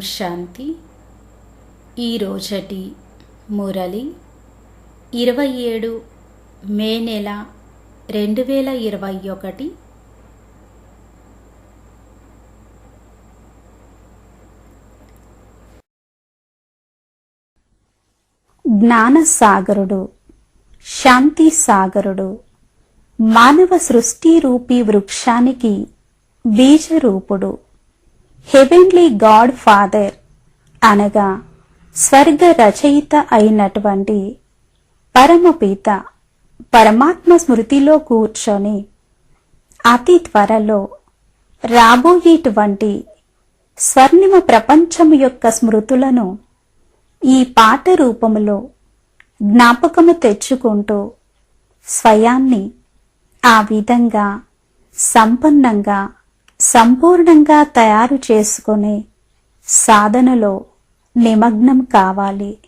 శాంతి. శాంతి ఈరోజటి మురళి ఇరవై ఏడు మే నెల రెండు వేల ఇరవై ఒకటి. జ్ఞానసాగరుడు శాంతి సాగరుడు మానవ సృష్టి రూపీ వృక్షానికి బీజరూపుడు. హెవెన్లీ గాడ్ ఫాదర్ అనగా స్వర్గ రచయిత అయినటువంటి పరమపిత పరమాత్మ స్మృతిలో కూర్చొని అతి త్వరలో రాబోయేటువంటి స్వర్ణిమ ప్రపంచం యొక్క స్మృతులను ఈ పాట రూపములో జ్ఞాపకము తెచ్చుకుంటూ స్వయాన్ని ఆ విధంగా సంపన్నంగా సంపూర్ణంగా తయారు చేసుకునే సాధనలో నిమగ్నం కావాలి.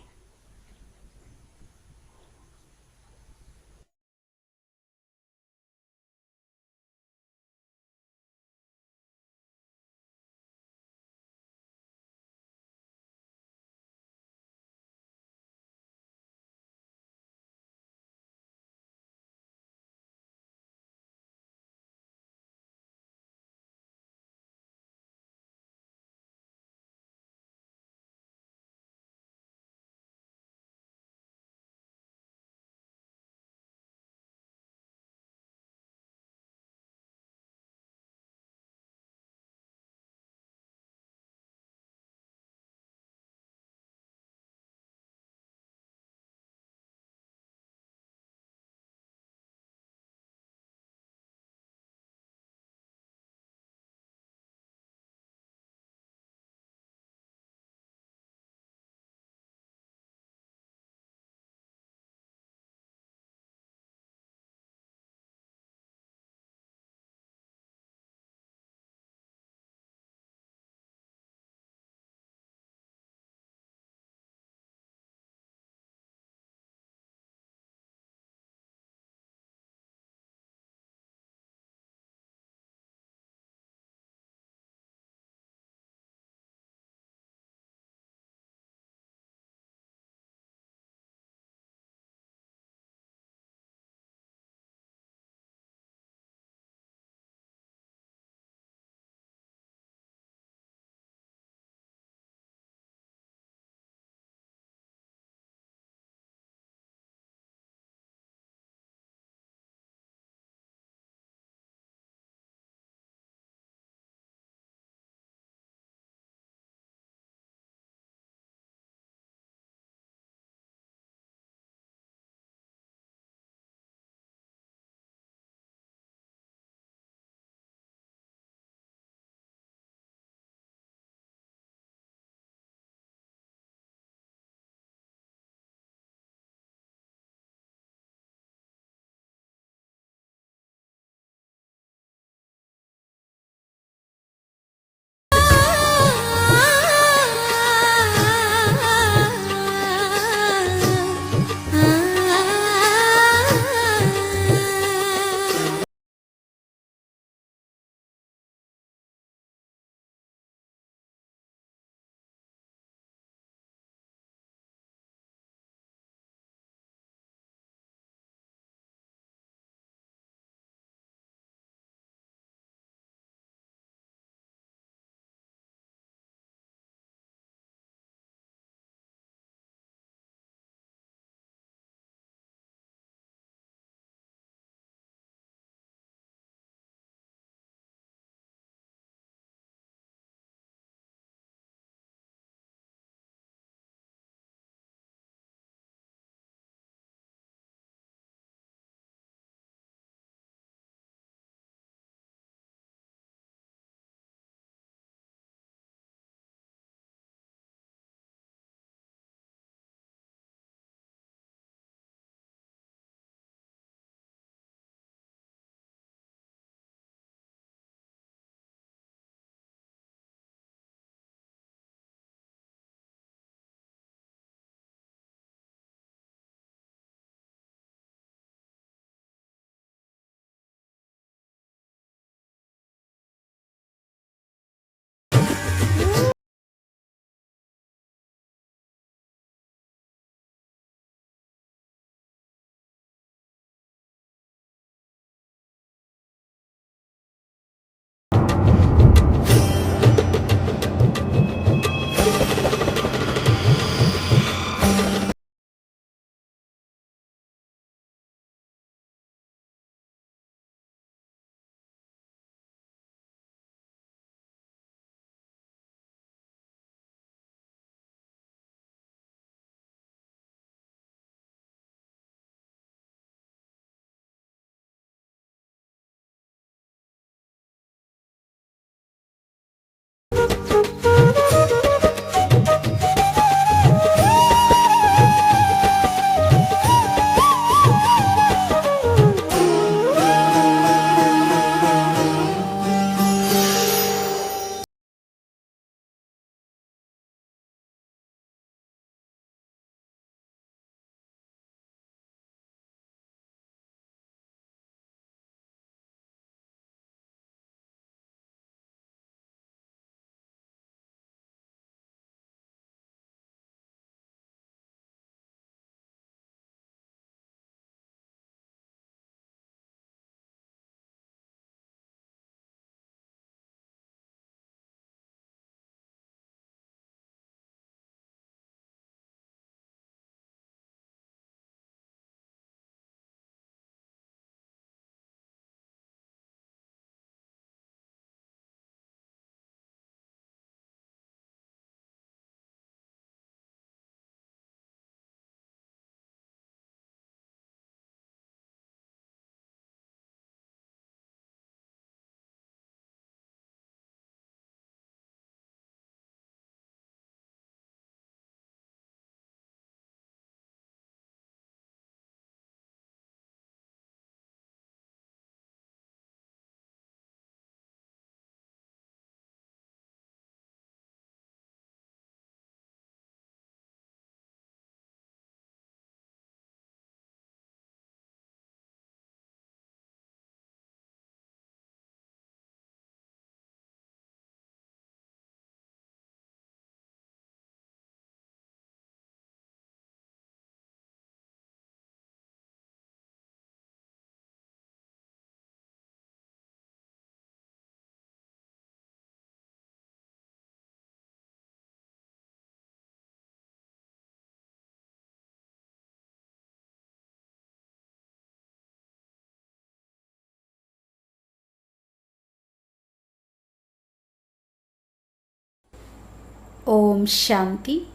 ఓం శాంతి.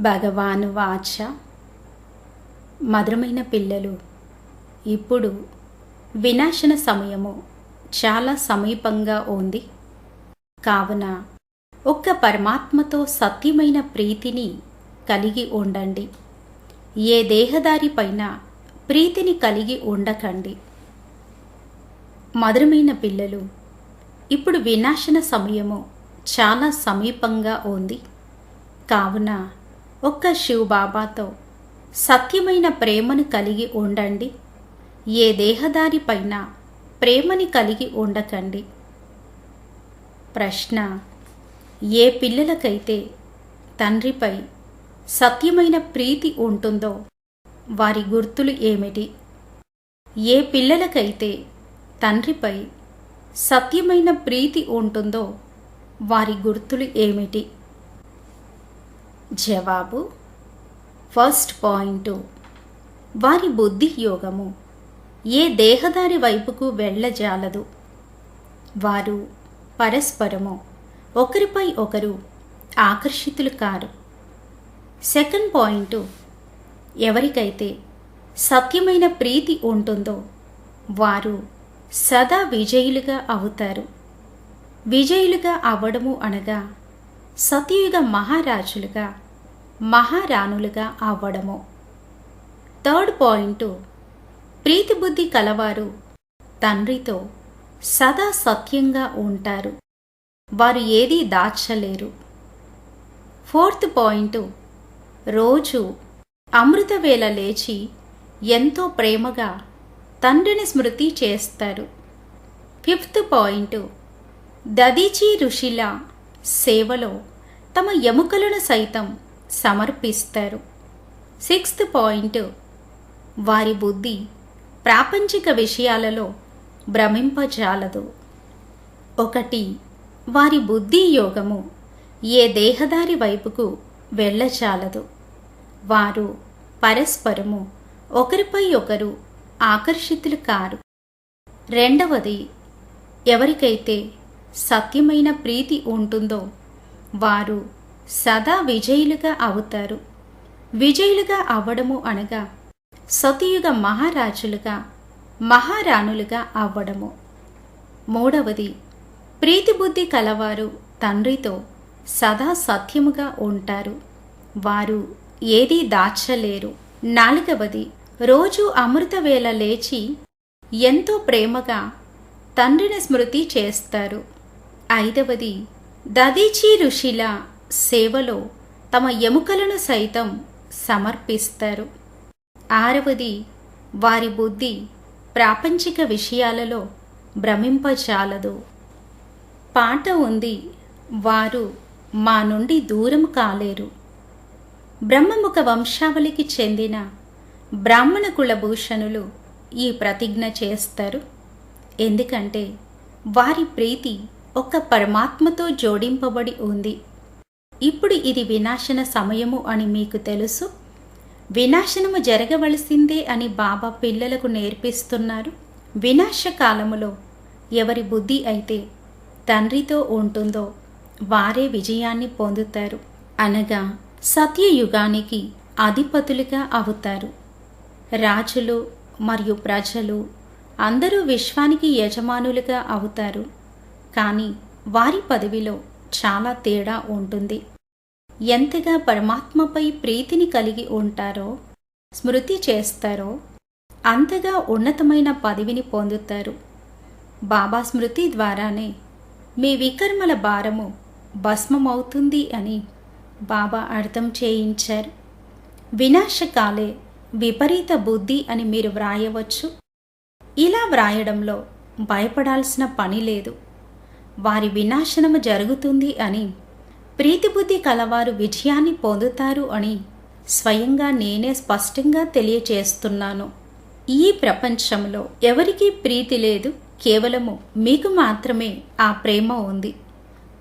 భగవాను వాచ. మధురమైన పిల్లలు ఇప్పుడు వినాశన సమయము చాలా సమీపంగా ఉంది. కావున ఒక్క పరమాత్మతో సత్యమైన ప్రీతిని కలిగి ఉండండి. ఏ దేహదారి పైన ప్రీతిని కలిగి ఉండకండి. మధురమైన పిల్లలు ఇప్పుడు వినాశన సమయము చాలా సమీపంగా ఉంది. కావున ఒక్క శివబాబాతో సత్యమైన ప్రేమను కలిగి ఉండండి. ఏ దేహదారి పైన ప్రేమని కలిగి ఉండకండి. ప్రశ్న ఏ పిల్లలకైతే తండ్రిపై సత్యమైన ప్రీతి ఉంటుందో వారి గుర్తులు ఏమిటి? ఏ పిల్లలకైతే తండ్రిపై సత్యమైన ప్రీతి ఉంటుందో వారి గుర్తులు ఏమిటి? జవాబు ఫస్ట్ పాయింట్. వారి బుద్ధి యోగము. ఏ దేహదారి వైపుకు వెళ్ళజాలదు. వారు పరస్పరము. ఒకరిపై ఒకరు ఆకర్షితులు కారు. Second point. ఎవరికైతే సత్యమైన ప్రీతి ఉంటుందో వారు సదా విజయులుగా అవుతారు. విజయులుగా అవ్వడము అనగా సతయుగ మహారాజులుగా మహారాణులుగా అవ్వడము థర్డ్ పాయింట్ ప్రీతిబుద్ధి కలవారు తండ్రితో సదా సత్యంగా ఉంటారు. వారు ఏదీ దాచలేరు. ఫోర్త్ పాయింట్ రోజు అమృతవేళ లేచి ఎంతో ప్రేమగా తండ్రిని స్మృతి చేస్తారు. ఫిఫ్త్ పాయింట్ దదీచి ఋషిల సేవలో తమ ఎముకలను సైతం సమర్పిస్తారు. Sixth point. వారి బుద్ధి ప్రాపంచిక విషయాలలో భ్రమింపజాలదు. ఒకటి వారి బుద్ధి యోగము ఏ దేహదారి వైపుకు వెళ్ళచాలదు వారు పరస్పరము ఒకరిపై ఒకరు ఆకర్షితులు కారు. రెండవది ఎవరికైతే సత్యమైన ప్రీతి ఉంటుందో వారు సదా విజయులుగా అవుతారు. విజయులుగా అవ్వడము అనగా సతయుగ మహారాజులుగా మహారాణులుగా అవ్వడము మూడవది ప్రీతిబుద్ధి కలవారు తండ్రితో సదా సత్యముగా ఉంటారు. వారు ఏదీ దాచలేరు. నాలుగవది రోజు అమృతవేళ లేచి ఎంతో ప్రేమగా తండ్రిని స్మృతి చేస్తారు. ఐదవది దదీచి ఋషిల సేవలో తమ ఎముకలను సైతం సమర్పిస్తారు. ఆరవది వారి బుద్ధి ప్రాపంచిక విషయాలలో భ్రమింపజాలదు. పాట ఉంది వారు మా నుండి దూరం కాలేరు. బ్రహ్మముఖ వంశావళికి చెందిన బ్రాహ్మణ కులభూషణులు ఈ ప్రతిజ్ఞ చేస్తారు. ఎందుకంటే వారి ప్రీతి ఒక పరమాత్మతో జోడింపబడి ఉంది. ఇప్పుడు ఇది వినాశన సమయము అని మీకు తెలుసు. వినాశనము జరగవలసిందే అని బాబా పిల్లలకు నేర్పిస్తున్నారు. వినాశ కాలములో ఎవరి బుద్ధి అయితే తండ్రితో ఉంటుందో వారే విజయాన్ని పొందుతారు. అనగా సత్యయుగానికి అధిపతులుగా అవుతారు. రాజులు మరియు ప్రజలు అందరూ విశ్వానికి యజమానులుగా అవుతారు. కానీ వారి పదవిలో చాలా తేడా ఉంటుంది. ఎంతగా పరమాత్మపై ప్రీతిని కలిగి ఉంటారో స్మృతి చేస్తారో అంతగా ఉన్నతమైన పదవిని పొందుతారు. బాబా స్మృతి ద్వారానే మీ వికర్మల భారము భస్మమవుతుంది అని బాబా అర్థం చేయించారు. వినాశకాలే విపరీత బుద్ధి అని మీరు వ్రాయవచ్చు. ఇలా వ్రాయడంలో భయపడాల్సిన పని లేదు. వారి వినాశనము జరుగుతుంది అని. ప్రీతిబుద్ధి కలవారు విజయాన్ని పొందుతారు అని స్వయంగా నేనే స్పష్టంగా తెలియచేస్తున్నాను. ఈ ప్రపంచంలో ఎవరికీ ప్రీతి లేదు కేవలము మీకు మాత్రమే ఆ ప్రేమ ఉంది.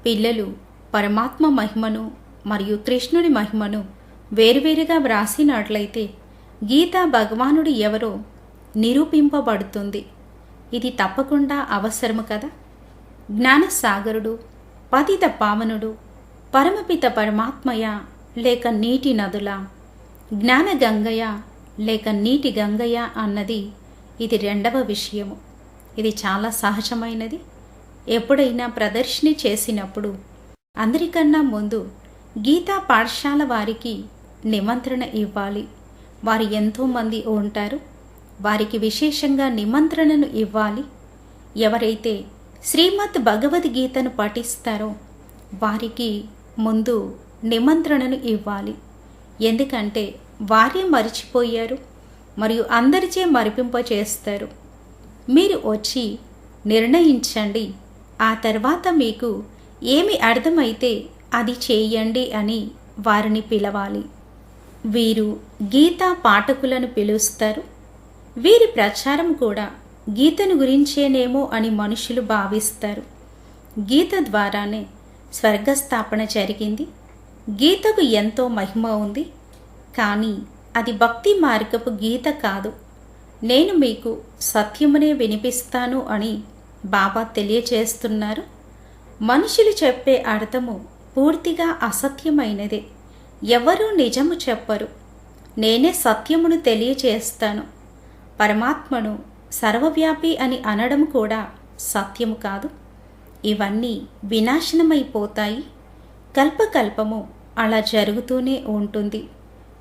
పిల్లలు పరమాత్మ మహిమను మరియు కృష్ణుడి మహిమను వేరువేరుగా వ్రాసినట్లయితే గీతా భగవానుడు ఎవరో నిరూపింపబడుతుంది. ఇది తప్పకుండా అవసరము కదా? జ్ఞానసాగరుడు పతిత పావనుడు పరమపిత పరమాత్మయ లేక నీటి నదుల జ్ఞాన గంగయ లేక నీటి గంగయ అన్నది ఇది రెండవ విషయము. ఇది చాలా సహజమైనది. ఎప్పుడైనా ప్రదర్శిని చేసినప్పుడు అందరికన్నా ముందు గీతా పాఠశాల వారికి నిమంత్రణ ఇవ్వాలి. వారు ఎంతోమంది ఉంటారు. వారికి విశేషంగా నిమంత్రణను ఇవ్వాలి. ఎవరైతే శ్రీమద్ భగవద్గీతను పఠిస్తారో వారికి ముందు నిమంత్రణను ఇవ్వాలి. ఎందుకంటే వారే మరిచిపోయారు మరియు అందరిచే మరిపింపచేస్తారు మీరు వచ్చి నిర్ణయించండి. ఆ తర్వాత మీకు ఏమి అర్థమైతే అది చేయండి అని వారిని పిలవాలి. వీరు గీతా పాఠకులను పిలుస్తారు. వీరి ప్రచారం కూడా గీతను గురించేనేమో అని మనుషులు భావిస్తారు. గీత ద్వారానే స్వర్గస్థాపన జరిగింది. గీతకు ఎంతో మహిమ ఉంది. కానీ అది భక్తి మార్గపు గీత కాదు. నేను మీకు సత్యమునే వినిపిస్తాను అని బాబా తెలియచేస్తున్నారు. మనుషులు చెప్పే అర్థము పూర్తిగా అసత్యమైనదే. ఎవరూ నిజము చెప్పరు. నేనే సత్యమును తెలియచేస్తాను. పరమాత్మను సర్వవ్యాపి అని అనడం కూడా సత్యము కాదు. ఇవన్నీ వినాశనమైపోతాయి. కల్పకల్పము అలా జరుగుతూనే ఉంటుంది.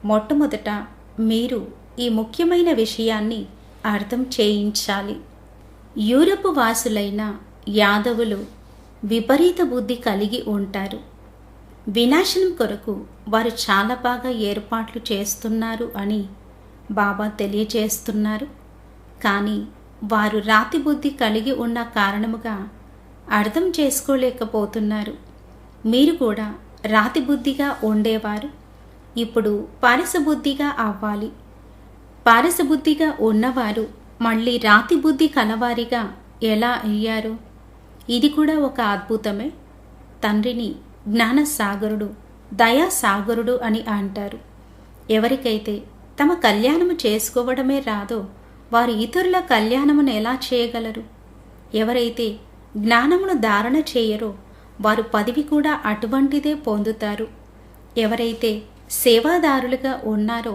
మొట్టమొదట మీరు ఈ ముఖ్యమైన విషయాన్ని అర్థం చేయించాలి. యూరప్ వాసులైన యాదవులు విపరీత బుద్ధి కలిగి ఉంటారు. వినాశనం కొరకు వారు చాలా బాగా ఏర్పాట్లు చేస్తున్నారు అని బాబా తెలియజేస్తున్నారు. కానీ వారు రాతి బుద్ధి కలిగి ఉన్న కారణముగా అర్థం చేసుకోలేకపోతున్నారు. మీరు కూడా రాతి బుద్ధిగా ఉండేవారు. ఇప్పుడు పారసబుద్ధిగా అవ్వాలి. పారసబుద్ధిగా ఉన్నవారు మళ్ళీ రాతి బుద్ధి కలవారిగా ఎలా అయ్యారు? ఇది కూడా ఒక అద్భుతమే. తండ్రిని జ్ఞానసాగరుడు దయాసాగరుడు అని అంటారు. ఎవరికైతే తమ కళ్యాణము చేసుకోవడమే రాదో వారు ఇతరుల కళ్యాణమును ఎలా చేయగలరు? ఎవరైతే జ్ఞానమును ధారణ చేయరో వారు పదవి కూడా అటువంటిదే పొందుతారు. ఎవరైతే సేవాదారులుగా ఉన్నారో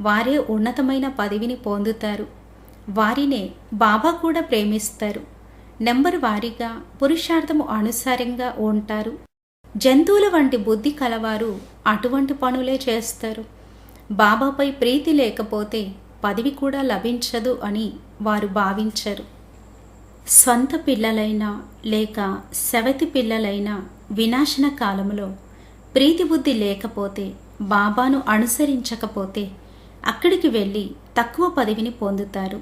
వారే ఉన్నతమైన పదవిని పొందుతారు. వారినే బాబా కూడా ప్రేమిస్తారు. నెంబర్ వారీగా పురుషార్థము అనుసారంగా ఉంటారు. జంతువుల వంటి బుద్ధి కలవారు అటువంటి పనులే చేస్తారు. బాబాపై ప్రీతి లేకపోతే పదవి కూడా లభించదు అని వారు భావించరు. స్వంత పిల్లలైనా లేక సెవతి పిల్లలైనా వినాశన కాలంలో ప్రీతిబుద్ధి లేకపోతే బాబాను అనుసరించకపోతే అక్కడికి వెళ్ళి తక్కువ పదవిని పొందుతారు.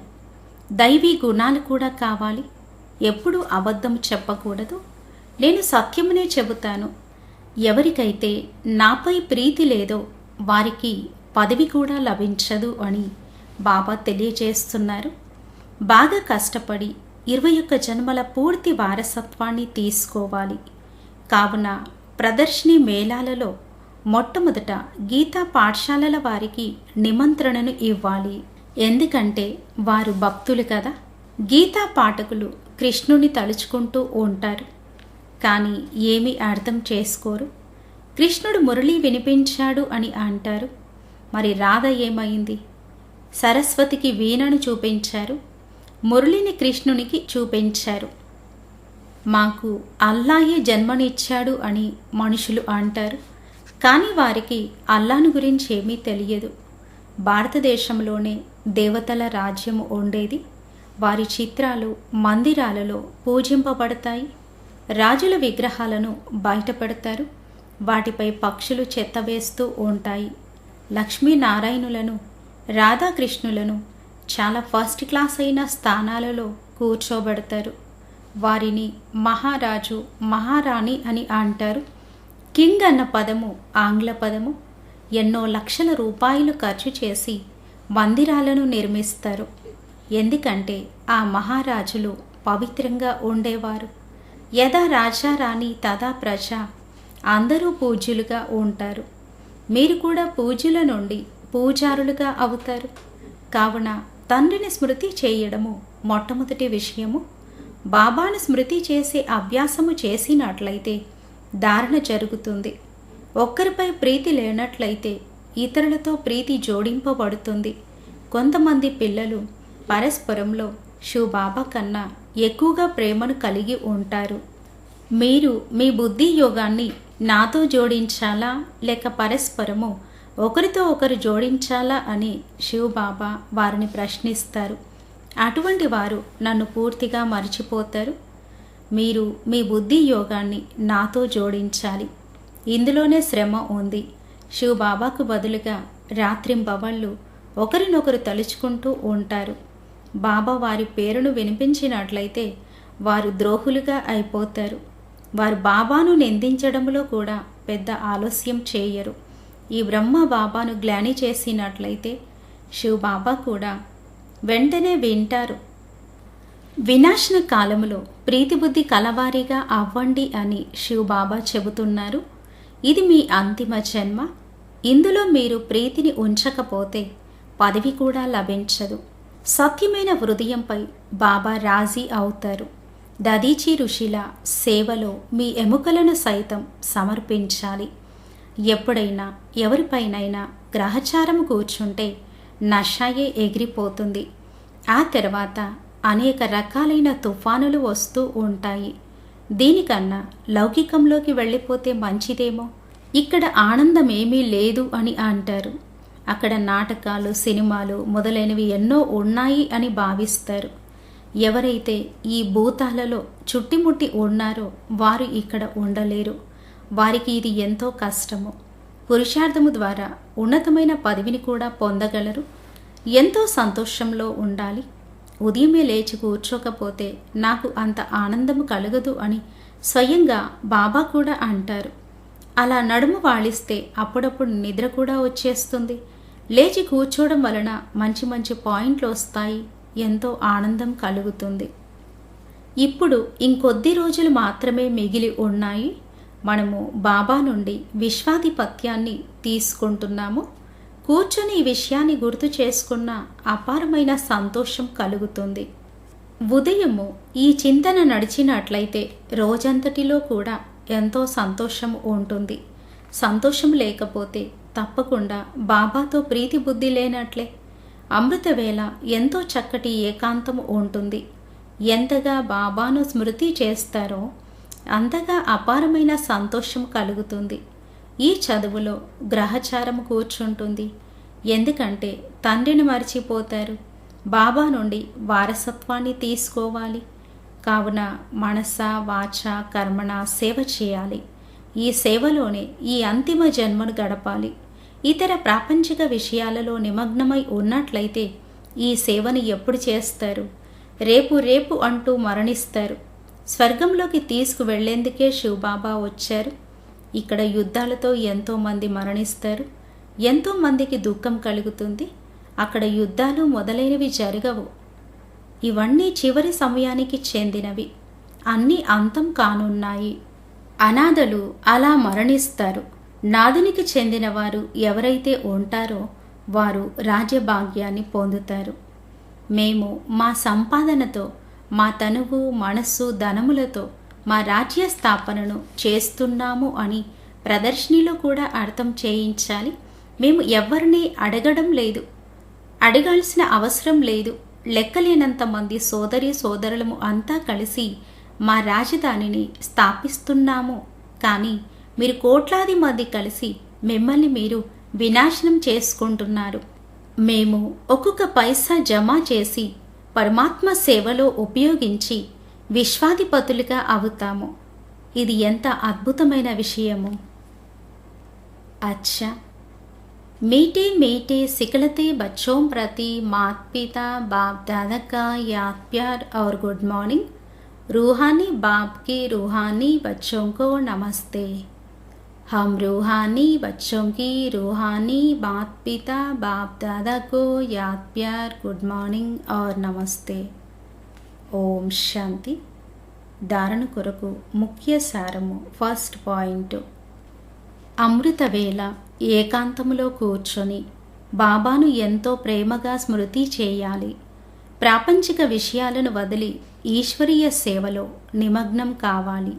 దైవీ గుణాలు కూడా కావాలి. ఎప్పుడూ అబద్ధం చెప్పకూడదు. నేను సత్యమునే చెబుతాను. ఎవరికైతే నాపై ప్రీతి లేదో వారికి పదవి కూడా లభించదు అని బాబా తెలియజేస్తున్నారు. బాగా కష్టపడి ఇరవై ఒక్క జన్మల పూర్తి వారసత్వాన్ని తీసుకోవాలి. కావున ప్రదర్శిని మేళాలలో మొట్టమొదట గీతా పాఠశాలల వారికి నిమంత్రణను ఇవ్వాలి. ఎందుకంటే వారు భక్తులు కదా. గీతా పాఠకులు కృష్ణుని తలుచుకుంటూ ఉంటారు. కానీ ఏమీ అర్థం చేసుకోరు. కృష్ణుడు మురళి వినిపించాడు అని అంటారు. మరి రాధ ఏమైంది? సరస్వతికి వీణను చూపించారు. మురళిని కృష్ణునికి చూపించారు. మాకు అల్లాయే జన్మనిచ్చాడు అని మనుషులు అంటారు. కానీ వారికి అల్లాను గురించి ఏమీ తెలియదు. భారతదేశంలోనే దేవతల రాజ్యము ఉండేది. వారి చిత్రాలు మందిరాలలో పూజింపబడతాయి. రాజుల విగ్రహాలను బయటపెడతారు. వాటిపై పక్షులు చెత్త వేస్తూ ఉంటాయి. లక్ష్మీనారాయణులను రాధాకృష్ణులను చాలా ఫస్ట్ క్లాస్ అయిన స్థానాలలో కూర్చోబెడతారు. వారిని మహారాజు మహారాణి అని అంటారు. కింగ్ అన్న పదము ఆంగ్ల పదము ఎన్నో లక్షల రూపాయలు ఖర్చు చేసి మందిరాలను నిర్మిస్తారు. ఎందుకంటే ఆ మహారాజులు పవిత్రంగా ఉండేవారు. యథా రాజా రాణి తదా ప్రజ అందరూ పూజ్యులుగా ఉంటారు. మీరు కూడా పూజ్యుల నుండి పూజారులుగా అవుతారు. కావున తండ్రిని స్మృతి చేయడము మొట్టమొదటి విషయము. బాబాను స్మృతి చేసే అభ్యాసము చేసినట్లయితే ధారణ జరుగుతుంది. ఒక్కరిపై ప్రీతి లేనట్లయితే ఇతరులతో ప్రీతి జోడింపబడుతుంది. కొంతమంది పిల్లలు పరస్పరంలో శివబాబా కన్నా ఎక్కువగా ప్రేమను కలిగి ఉంటారు. మీరు మీ బుద్ధి యోగాన్ని నాతో జోడించాలా లేక పరస్పరము ఒకరితో ఒకరు జోడించాలా అని శివబాబా వారిని ప్రశ్నిస్తారు. అటువంటి వారు నన్ను పూర్తిగా మర్చిపోతారు. మీరు మీ బుద్ధి యోగాన్ని నాతో జోడించాలి. ఇందులోనే శ్రమ ఉంది. శివబాబాకు బదులుగా రాత్రింబవళ్ళు ఒకరినొకరు తలుచుకుంటూ ఉంటారు. బాబా వారి పేరును వినిపించినట్లయితే వారు ద్రోహులుగా అయిపోతారు. వారు బాబాను నిందించడంలో కూడా పెద్ద ఆలస్యం చేయరు. ఈ బ్రహ్మ బాబాను గ్లాని చేసినట్లయితే శివ బాబా కూడా వెంటనే వింటారు. వినాశన కాలంలో ప్రీతిబుద్ధి కలవారిగా అవ్వండి అని శివ బాబా చెబుతున్నారు. ఇది మీ అంతిమ జన్మ. ఇందులో మీరు ప్రీతిని ఉంచకపోతే పదవి కూడా లభించదు. సత్యమైన హృదయంపై బాబా రాజీ అవుతారు. దదీచి ఋషిల సేవలో మీ ఎముకలను సైతం సమర్పించాలి. ఎప్పుడైనా ఎవరిపైనైనా గ్రహచారం కూర్చుంటే నషాయే ఎగిరిపోతుంది. ఆ తర్వాత అనేక రకాలైన తుఫానులు వస్తూ ఉంటాయి. దీనికన్నా లౌకికంలోకి వెళ్ళిపోతే మంచిదేమో? ఇక్కడ ఆనందం ఏమీ లేదు అని అంటారు. అక్కడ నాటకాలు సినిమాలు మొదలైనవి ఎన్నో ఉన్నాయి అని భావిస్తారు. ఎవరైతే ఈ భూతాలలో చుట్టిముట్టి ఉన్నారో వారు ఇక్కడ ఉండలేరు. వారికి ఇది ఎంతో కష్టము. పురుషార్థము ద్వారా ఉన్నతమైన పదవిని కూడా పొందగలరు. ఎంతో సంతోషంలో ఉండాలి. ఉదయమే లేచి కూర్చోకపోతే నాకు అంత ఆనందము కలగదు అని స్వయంగా బాబా కూడా అంటారు. అలా నడుము వాళిస్తే అప్పుడప్పుడు నిద్ర కూడా వచ్చేస్తుంది. లేచి కూర్చోవడం వలన మంచి మంచి పాయింట్లు వస్తాయి. ఎంతో ఆనందం కలుగుతుంది. ఇప్పుడు ఇంకొద్ది రోజులు మాత్రమే మిగిలి ఉన్నాయి. మనము బాబా నుండి విశ్వాధిపత్యాన్ని తీసుకుంటున్నాము. కూర్చొని ఈ విషయాన్ని గుర్తు చేసుకున్న అపారమైన సంతోషం కలుగుతుంది. ఉదయము ఈ చింతన నడిచినట్లయితే రోజంతటిలో కూడా ఎంతో సంతోషం ఉంటుంది. సంతోషం లేకపోతే తప్పకుండా బాబాతో ప్రీతి బుద్ధి లేనట్లే. అమృతవేళ ఎంతో చక్కటి ఏకాంతం ఉంటుంది. ఎంతగా బాబాను స్మృతి చేస్తారో అంతగా అపారమైన సంతోషం కలుగుతుంది. ఈ చదువులో గ్రహచారం కూర్చుంటుంది. ఎందుకంటే తండ్రిని మర్చిపోతారు. బాబా నుండి వారసత్వాన్ని తీసుకోవాలి. కావున మనస వాచ కర్మణ సేవ చేయాలి. ఈ సేవలోనే ఈ అంతిమ జన్మను గడపాలి. ఇతర ప్రాపంచిక విషయాలలో నిమగ్నమై ఉన్నట్లయితే ఈ సేవను ఎప్పుడు చేస్తారు? రేపు రేపు అంటూ మరణిస్తారు. స్వర్గంలోకి తీసుకువెళ్ళేందుకే శివబాబా వచ్చారు. ఇక్కడ యుద్ధాలతో ఎంతోమంది మరణిస్తారు. ఎంతోమందికి దుఃఖం కలుగుతుంది. అక్కడ యుద్ధాలు మొదలైనవి జరగవు. ఇవన్నీ చివరి సమయానికి చెందినవి. అన్నీ అంతం కానున్నాయి. అనాథలు అలా మరణిస్తారు. నాదునికి చెందినవారు ఎవరైతే ఉంటారో వారు రాజ్యభాగ్యాన్ని పొందుతారు. మేము మా సంపాదనతో మా తనువు మనస్సు ధనములతో మా రాజ్య స్థాపనను చేస్తున్నాము అని ప్రదర్శనలో కూడా అర్థం చేయించాలి. మేము ఎవరిని అడగడం లేదు. అడగాల్సిన అవసరం లేదు. లెక్కలేనంత మంది సోదరి సోదరులము అంతా కలిసి మా రాజధానిని స్థాపిస్తున్నాము. కానీ మీరు కోట్లాది మంది కలిసి మిమ్మల్ని మీరు వినాశనం చేసుకుంటున్నారు. మేము ఒక్కొక్క పైసా జమ చేసి పరమాత్మ సేవలో ఉపయోగించి విశ్వాధిపతులుగా అవుతాము ఇది ఎంత అద్భుతమైన విషయము అచ్చా मीठे मीठे सिकलते बच्चों प्रति माता पिता बाप दादा का याद प्यार और गुड मॉर्निंग रूहानी बाप के रूहानी बच्चों को नमस्ते हम रूहानी बच्चों की रूहानी माता पिता बाप दादा को याद प्यार गुड मॉर्निंग और नमस्ते ఓం శాంతి ధారణ కొరకు ముఖ్య సారము ఫస్ట్ పాయింట్ అమృతవేళ ఏకాంతములో కూర్చొని బాబాను ఎంతో ప్రేమగా స్మృతి చేయాలి ప్రాపంచిక విషయాలను వదిలి ఈశ్వరీయ సేవలో నిమగ్నం కావాలి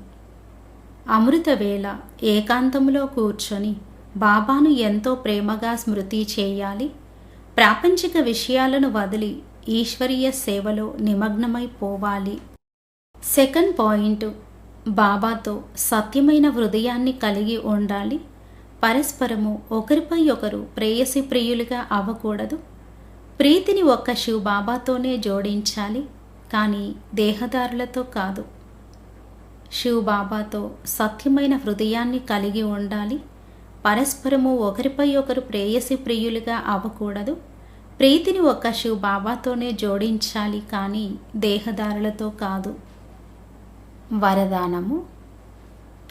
అమృతవేళ ఏకాంతంలో కూర్చొని బాబాను ఎంతో ప్రేమగా స్మృతి చేయాలి. ప్రాపంచిక విషయాలను వదిలి ఈశ్వరీయ సేవలో నిమగ్నమైపోవాలి సెకండ్ పాయింట్ బాబాతో సత్యమైన హృదయాన్ని కలిగి ఉండాలి. పరస్పరము ఒకరిపై ఒకరు ప్రేయసి ప్రియులుగా అవ్వకూడదు. ప్రీతిని ఒక్క శివ్ బాబాతోనే జోడించాలి. కానీ దేహదారులతో కాదు. శివ్ బాబాతో సత్యమైన హృదయాన్ని కలిగి ఉండాలి. పరస్పరము ఒకరిపై ఒకరు ప్రేయసి ప్రియులుగా అవ్వకూడదు. ప్రీతిని ఒక్క శివ్ బాబాతోనే జోడించాలి కానీ దేహదారులతో కాదు. వరదానము.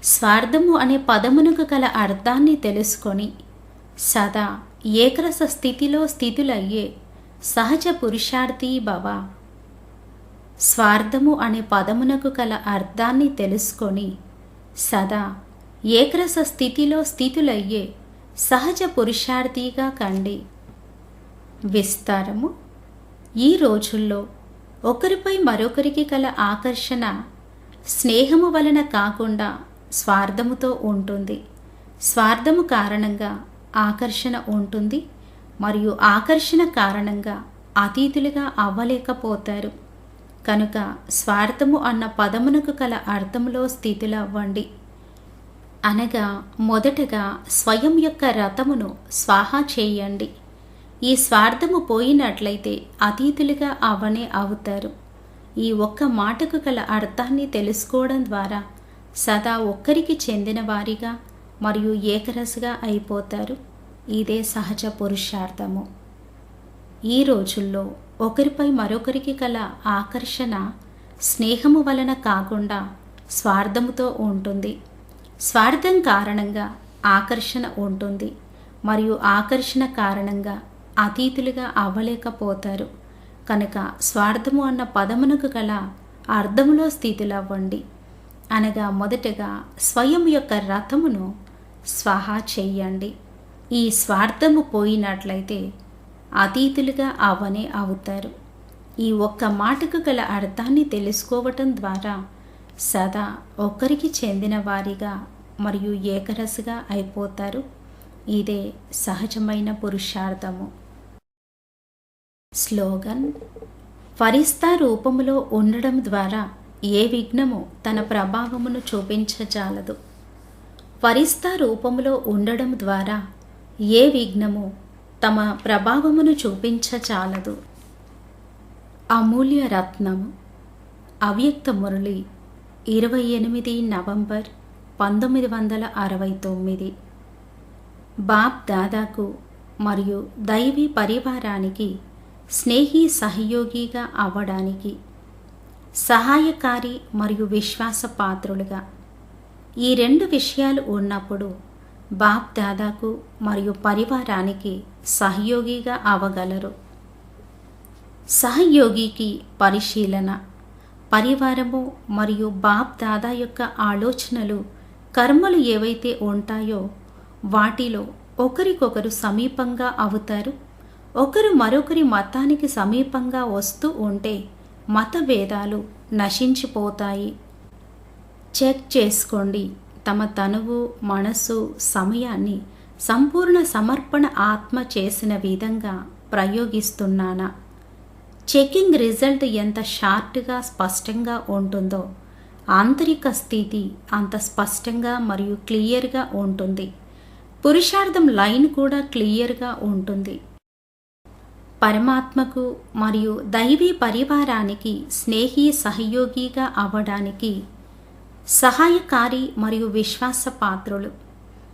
స్వార్థము అనే పదమునకు గల అర్థాన్ని తెలుసుకొని సదా ఏకరస స్థితిలో స్థితులయ్యే సహజ పురుషార్థి భవ స్వార్థము అనే పదమునకు గల అర్థాన్ని తెలుసుకొని సదా ఏకరస స్థితిలో స్థితులయ్యే సహజ పురుషార్థిగా కండి. విస్తారము. ఈ రోజుల్లో ఒకరిపై మరొకరికి గల ఆకర్షణ స్నేహము వలన కాకుండా స్వార్థముతో ఉంటుంది. స్వార్థము కారణంగా ఆకర్షణ ఉంటుంది మరియు ఆకర్షణ కారణంగా అతీతులుగా అవ్వలేకపోతారు. కనుక స్వార్థము అన్న పదమునకు కల అర్థములో స్థితులు అవ్వండి అనగా మొదటగా స్వయం యొక్క రథమును స్వాహా చేయండి. ఈ స్వార్థము పోయినట్లయితే అతీతులుగా అవనే అవుతారు. ఈ ఒక్క మాటకు గల అర్థాన్ని తెలుసుకోవడం ద్వారా సదా ఒక్కరికి చెందిన వారిగా మరియు ఏకరసగా అయిపోతారు. ఇదే సహజ పురుషార్థము. ఈ రోజుల్లో ఒకరిపై మరొకరికి గల ఆకర్షణ స్నేహము వలన కాకుండా స్వార్థముతో ఉంటుంది. స్వార్థం కారణంగా ఆకర్షణ ఉంటుంది. మరియు ఆకర్షణ కారణంగా అతీతులుగా అవ్వలేకపోతారు. కనుక స్వార్థము అన్న పదమునకు గల అర్థములో స్థితులవ్వండి. అనగా మొదటగా స్వయం యొక్క రథమును స్వహా చేయండి. ఈ స్వార్థము పోయినట్లయితే అతీతులుగా అవనే అవుతారు. ఈ ఒక్క మాటకు గల అర్థాన్ని తెలుసుకోవటం ద్వారా సదా ఒకరికి చెందిన వారిగా మరియు ఏకరసగా అయిపోతారు. ఇదే సహజమైన పురుషార్థము. స్లోగన్. ఫరిస్తా రూపములో ఉండడం ద్వారా ఏ విఘ్నము తన ప్రభావమును చూపించజాలదు. ఫరిస్తా రూపములో ఉండడం ద్వారా ఏ విఘ్నము తమ ప్రభావమును చూపించచాలదు. అమూల్య రత్నము అవ్యక్త మురళి ఇరవై ఎనిమిది నవంబర్ పంతొమ్మిది వందల అరవై తొమ్మిది. బాప్ దాదాకు మరియు దైవీ పరివారానికి స్నేహి సహయోగిగా అవ్వడానికి సహాయకారి మరియు విశ్వాసపాత్రులుగా ఈ రెండు విషయాలు ఉన్నప్పుడు బాప్ దాదాకు మరియు పరివారానికి సహయోగిగా అవ్వగలరు సహయోగికి పరిశీలన పరివారము మరియు బాప్ దాదా యొక్క ఆలోచనలు కర్మలు ఏవైతే ఉంటాయో వాటిలో ఒకరికొకరు సమీపంగా అవుతారు. ఒకరు మరొకరి మతానికి సమీపంగా వస్తూ ఉంటే మత భేదాలు నశించిపోతాయి. చెక్ చేసుకోండి. తమ తనువు మనసు సమయాన్ని సంపూర్ణ సమర్పణ ఆత్మ చేసిన విధంగా ప్రయోగిస్తున్నానా. చెకింగ్ రిజల్ట్ ఎంత షార్ట్గా స్పష్టంగా ఉంటుందో ఆంతరిక స్థితి అంత స్పష్టంగా మరియు క్లియర్గా ఉంటుంది. పురుషార్థం లైన్ కూడా క్లియర్గా ఉంటుంది. పరమాత్మకు మరియు దైవీ పరివారానికి స్నేహి సహయోగిగా అవ్వడానికి సహాయకారి మరియు విశ్వాస పాత్రులు.